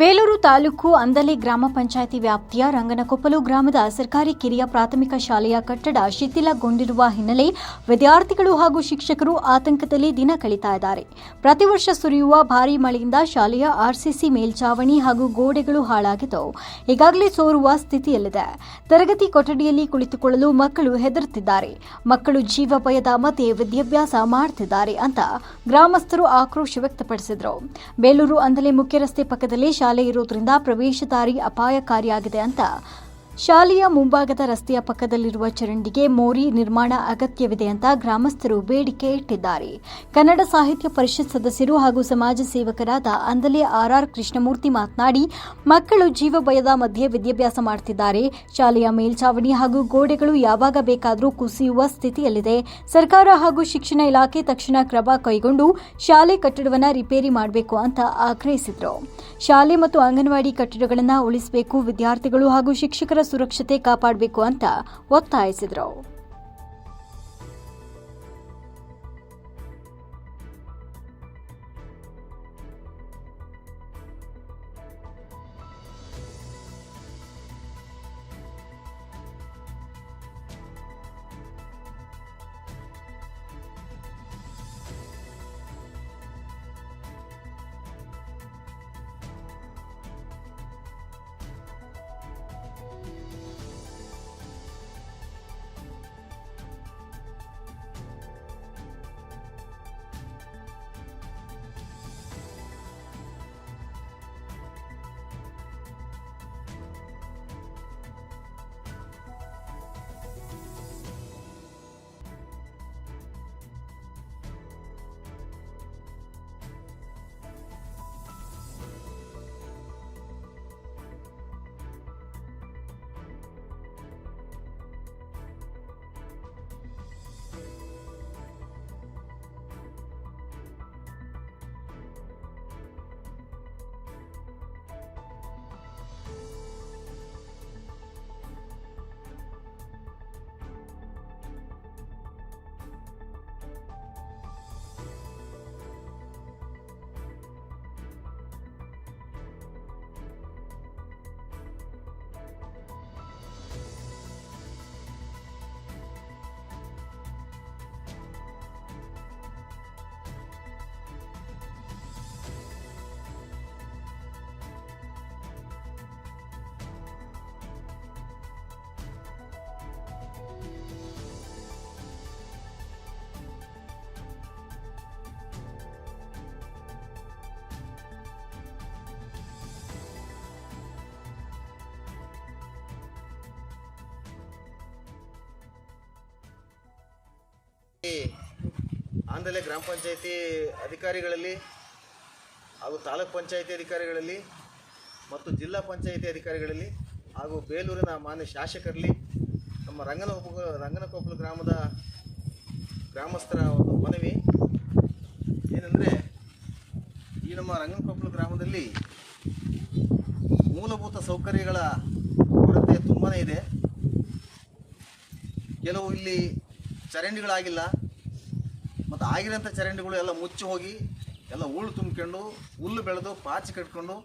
ಬೇಲೂರು ತಾಲೂಕು ಅಂದಲಿ ಗ್ರಾಮ ಪಂಚಾಯಿತಿ ವ್ಯಾಪ್ತಿಯ ರಂಗನಕೊಪ್ಪಲು ಗ್ರಾಮದ ಸರ್ಕಾರಿ ಕಿರಿಯ ಪ್ರಾಥಮಿಕ ಶಾಲೆಯ ಕಟ್ಟಡ ಶಿಥಿಲಗೊಂಡಿರುವ ಹಿನ್ನೆಲೆ ವಿದ್ಯಾರ್ಥಿಗಳು ಹಾಗೂ ಶಿಕ್ಷಕರು ಆತಂಕದಲ್ಲಿ ದಿನ ಕಳೀತಾ ಇದ್ದಾರೆ. ಪ್ರತಿ ವರ್ಷ ಸುರಿಯುವ ಭಾರೀ ಮಳೆಯಿಂದ ಶಾಲೆಯ ಆರ್ಸಿಸಿ ಮೇಲ್ಚಾವಣಿ ಹಾಗೂ ಗೋಡೆಗಳು ಹಾಳಾಗಿದ್ದು, ಈಗಾಗಲೇ ಸೋರುವ ಸ್ಥಿತಿಯಲ್ಲಿದೆ. ತರಗತಿ ಕೊಠಡಿಯಲ್ಲಿ ಕುಳಿತುಕೊಳ್ಳಲು ಮಕ್ಕಳು ಹೆದರುತ್ತಿದ್ದಾರೆ. ಮಕ್ಕಳು ಜೀವ ಭಯದ ಮತ್ತೆ ವಿದ್ಯಾಭ್ಯಾಸ ಮಾಡುತ್ತಿದ್ದಾರೆ ಅಂತ ಗ್ರಾಮಸ್ಥರು ಆಕ್ರೋಶ ವ್ಯಕ್ತಪಡಿಸಿದರು. ಬೇಲೂರು ಅಂದಲೇ ಮುಖ್ಯ ರಸ್ತೆ ಪಕ್ಕದಲ್ಲಿ ಶಾಲೆ ಇರೋದ್ರಿಂದ ಪ್ರವೇಶ ದಾರಿ ಅಪಾಯಕಾರಿಯಾಗಿದೆ ಅಂತ ಶಾಲೆಯ ಮುಂಭಾಗದ ರಸ್ತೆಯ ಪಕ್ಕದಲ್ಲಿರುವ ಚರಂಡಿಗೆ ಮೋರಿ ನಿರ್ಮಾಣ ಅಗತ್ಯವಿದೆ ಅಂತ ಗ್ರಾಮಸ್ಥರು ಬೇಡಿಕೆ ಇಟ್ಟಿದ್ದಾರೆ. ಕನ್ನಡ ಸಾಹಿತ್ಯ ಪರಿಷತ್ ಸದಸ್ಯರು ಹಾಗೂ ಸಮಾಜ ಸೇವಕರಾದ ಅಂದಲೆ ಆರ್ಆರ್ ಕೃಷ್ಣಮೂರ್ತಿ ಮಾತನಾಡಿ, ಮಕ್ಕಳು ಜೀವ ಭಯದ ಮಧ್ಯೆ ವಿದ್ಯಾಭ್ಯಾಸ ಮಾಡುತ್ತಿದ್ದಾರೆ ಶಾಲೆಯ ಮೇಲ್ಚಾವಣಿ ಹಾಗೂ ಗೋಡೆಗಳು ಯಾವಾಗ ಬೇಕಾದರೂ ಕುಸಿಯುವ ಸ್ಥಿತಿಯಲ್ಲಿದೆ. ಸರ್ಕಾರ ಹಾಗೂ ಶಿಕ್ಷಣ ಇಲಾಖೆ ತಕ್ಷಣ ಕ್ರಮ ಕೈಗೊಂಡು ಶಾಲೆ ಕಟ್ಟಡವನ್ನು ರಿಪೇರಿ ಮಾಡಬೇಕು ಅಂತ ಆಗ್ರಹಿಸಿದರು. ಶಾಲೆ ಮತ್ತು ಅಂಗನವಾಡಿ ಕಟ್ಟಡಗಳನ್ನು ಉಳಿಸಬೇಕು, ವಿದ್ಯಾರ್ಥಿಗಳು ಹಾಗೂ ಶಿಕ್ಷಕರ ಸುರಕ್ಷತೆ ಕಾಪಾಡಬೇಕು ಅಂತ ಒತ್ತಾಯಿಸಿದರು. ಆಂದಲೆ ಗ್ರಾಮ ಪಂಚಾಯಿತಿ ಅಧಿಕಾರಿಗಳಲ್ಲಿ ಹಾಗೂ ತಾಲೂಕ್ ಪಂಚಾಯಿತಿ ಅಧಿಕಾರಿಗಳಲ್ಲಿ ಮತ್ತು ಜಿಲ್ಲಾ ಪಂಚಾಯಿತಿ ಅಧಿಕಾರಿಗಳಲ್ಲಿ ಹಾಗೂ ಬೇಲೂರಿನ ಮಾನ್ಯ ಶಾಸಕರಲ್ಲಿ ನಮ್ಮ ರಂಗನಕೊಪ್ಪ ರಂಗನಕೊಪ್ಪಲು ಗ್ರಾಮದ ಗ್ರಾಮಸ್ಥರ ಒಂದು ಮನವಿ. ಏನಂದರೆ, ಈ ನಮ್ಮ ರಂಗನಕೊಪ್ಪಲು ಗ್ರಾಮದಲ್ಲಿ ಮೂಲಭೂತ ಸೌಕರ್ಯಗಳ ಕೊರತೆ ತುಂಬಾ ಇದೆ. ಕೆಲವು ಇಲ್ಲಿ ಚರಂಡಿಗಳಾಗಿಲ್ಲ. ಮತ್ತು ಆಗಿರೋಂಥ ಚರಂಡಿಗಳು ಎಲ್ಲ ಮುಚ್ಚಿ ಹೋಗಿ, ಎಲ್ಲ ಹೂಳು ತುಂಬಿಕೊಂಡು, ಹುಲ್ಲು ಬೆಳೆದು ಪಾಚಿ ಕಟ್ಕೊಂಡು,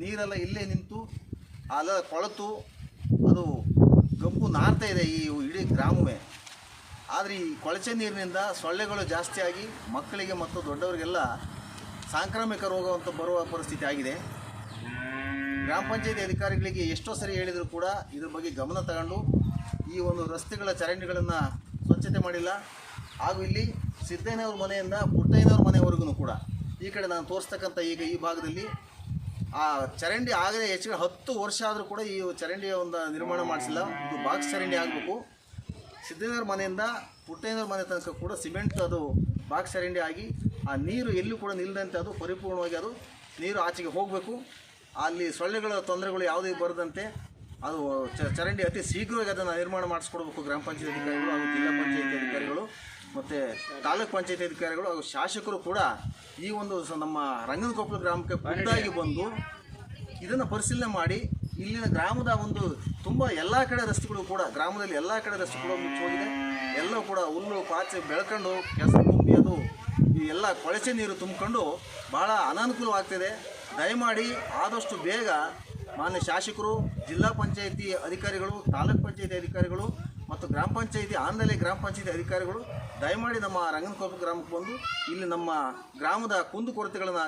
ನೀರೆಲ್ಲ ಇಲ್ಲೇ ನಿಂತು ಅಲ್ಲ ಕೊಳತು, ಅದು ಗಂಪು ನಾರ್ತಾ ಇದೆ ಈ ಇಡೀ ಗ್ರಾಮವೇ. ಆದರೆ ಈ ಕೊಳಚೆ ನೀರಿನಿಂದ ಸೊಳ್ಳೆಗಳು ಜಾಸ್ತಿಯಾಗಿ ಮಕ್ಕಳಿಗೆ ಮತ್ತು ದೊಡ್ಡವರಿಗೆಲ್ಲ ಸಾಂಕ್ರಾಮಿಕ ರೋಗ ಅಂತ ಬರುವ ಪರಿಸ್ಥಿತಿ ಆಗಿದೆ. ಗ್ರಾಮ ಪಂಚಾಯತಿ ಅಧಿಕಾರಿಗಳಿಗೆ ಎಷ್ಟೋ ಸರಿ ಹೇಳಿದರೂ ಕೂಡ ಇದ್ರ ಬಗ್ಗೆ ಗಮನ ತಗೊಂಡು ಈ ಒಂದು ರಸ್ತೆಗಳ ಚರಂಡಿಗಳನ್ನು ಸ್ವಚ್ಛತೆ ಮಾಡಿಲ್ಲ. ಹಾಗೂ ಇಲ್ಲಿ ಸಿದ್ದಯ್ಯನವ್ರ ಮನೆಯಿಂದ ಪುಟ್ಟಯ್ಯನವ್ರ ಮನೆವರೆಗೂ ಕೂಡ ಈ ಕಡೆ ನಾನು ತೋರಿಸ್ತಕ್ಕಂಥ ಈಗ ಈ ಭಾಗದಲ್ಲಿ ಆ ಚರಂಡಿ ಆಗದೆ ಹೆಚ್ಚು ಹತ್ತು ವರ್ಷ ಆದರೂ ಕೂಡ ಈ ಚರಂಡಿಯ ಒಂದು ನಿರ್ಮಾಣ ಮಾಡಿಸಿಲ್ಲ. ಇದು ಬಾಕ್ಸ್ ಚರಂಡಿ ಆಗಬೇಕು. ಸಿದ್ದಯ್ಯನವ್ರ ಮನೆಯಿಂದ ಪುಟ್ಟಯ್ಯನವ್ರ ಮನೆ ತನಕ ಕೂಡ ಸಿಮೆಂಟ್ ಅದು ಬಾಕ್ಸ್ ಚರಂಡಿ ಆಗಿ ಆ ನೀರು ಎಲ್ಲೂ ಕೂಡ ನಿಲ್ಲದಂತೆ ಅದು ಪರಿಪೂರ್ಣವಾಗಿ ಅದು ನೀರು ಆಚೆಗೆ ಹೋಗಬೇಕು. ಅಲ್ಲಿ ಸೊಳ್ಳೆಗಳ ತೊಂದರೆಗಳು ಯಾವುದೇ ಬರದಂತೆ ಅದು ಚರಂಡಿ ಅತಿ ಶೀಘ್ರವಾಗಿ ಅದನ್ನು ನಿರ್ಮಾಣ ಮಾಡಿಸ್ಕೊಡ್ಬೇಕು ಗ್ರಾಮ ಪಂಚಾಯತ್ ಅಧಿಕಾರಿಗಳು ಹಾಗೂ ಜಿಲ್ಲಾ ಪಂಚಾಯತಿ ಅಧಿಕಾರಿಗಳು ಮತ್ತು ತಾಲೂಕು ಪಂಚಾಯತ್ ಅಧಿಕಾರಿಗಳು ಹಾಗೂ ಶಾಸಕರು ಕೂಡ ಈ ಒಂದು ನಮ್ಮ ರಂಗನಕೊಪ್ಪಲು ಗ್ರಾಮಕ್ಕೆ ಪುಟ್ಟಾಗಿ ಬಂದು ಇದನ್ನು ಪರಿಶೀಲನೆ ಮಾಡಿ ಇಲ್ಲಿನ ಗ್ರಾಮದ ಒಂದು ತುಂಬ ಎಲ್ಲ ಕಡೆ ರಸ್ತೆಗಳು ಕೂಡ ಗ್ರಾಮದಲ್ಲಿ ಎಲ್ಲ ಕಡೆ ರಸ್ತೆಗಳು ಮುಚ್ಚೋಗಿದೆ. ಎಲ್ಲವೂ ಕೂಡ ಹುಲ್ಲು ಪಾಚೆ ಬೆಳ್ಕೊಂಡು ಕೆಲಸ ತುಂಬಿ ಅದು ಈ ಎಲ್ಲ ಕೊಳಚೆ ನೀರು ತುಂಬಿಕೊಂಡು ಭಾಳ ಅನಾನುಕೂಲವಾಗ್ತಿದೆ. ದಯಮಾಡಿ ಆದಷ್ಟು ಬೇಗ ಮಾನ್ಯ ಶಾಸಕರು ಜಿಲ್ಲಾ ಪಂಚಾಯಿತಿ ಅಧಿಕಾರಿಗಳು ತಾಲೂಕ್ ಪಂಚಾಯಿತಿ ಅಧಿಕಾರಿಗಳು ಮತ್ತು ಗ್ರಾಮ ಪಂಚಾಯಿತಿ ಆನ್ಲೈ ಗ್ರಾಮ ಪಂಚಾಯಿತಿ ಅಧಿಕಾರಿಗಳು ದಯಮಾಡಿ ನಮ್ಮ ರಂಗನಕೊಪ್ಪ ಗ್ರಾಮಕ್ಕೆ ಬಂದು ಇಲ್ಲಿ ನಮ್ಮ ಗ್ರಾಮದ ಕುಂದುಕೊರತೆಗಳನ್ನು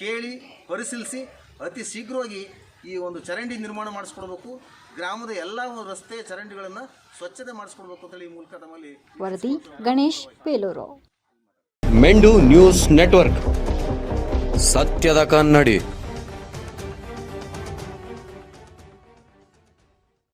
ಕೇಳಿ ಪರಿಶೀಲಿಸಿ ಅತಿ ಶೀಘ್ರವಾಗಿ ಈ ಒಂದು ಚರಂಡಿ ನಿರ್ಮಾಣ ಮಾಡಿಸ್ಕೊಡ್ಬೇಕು. ಗ್ರಾಮದ ಎಲ್ಲ ರಸ್ತೆ ಚರಂಡಿಗಳನ್ನು ಸ್ವಚ್ಛತೆ ಮಾಡಿಸ್ಕೊಡ್ಬೇಕು ಅಂತೇಳಿ ಈ ಮೂಲಕ ತಮ್ಮಲ್ಲಿ ವರದಿ ಗಣೇಶ್ ಬೇಲೂರು. ಮೆಂಡು ನ್ಯೂಸ್ ನೆಟ್ವರ್ಕ್. ಸತ್ಯದ ಕನ್ನಡಿ.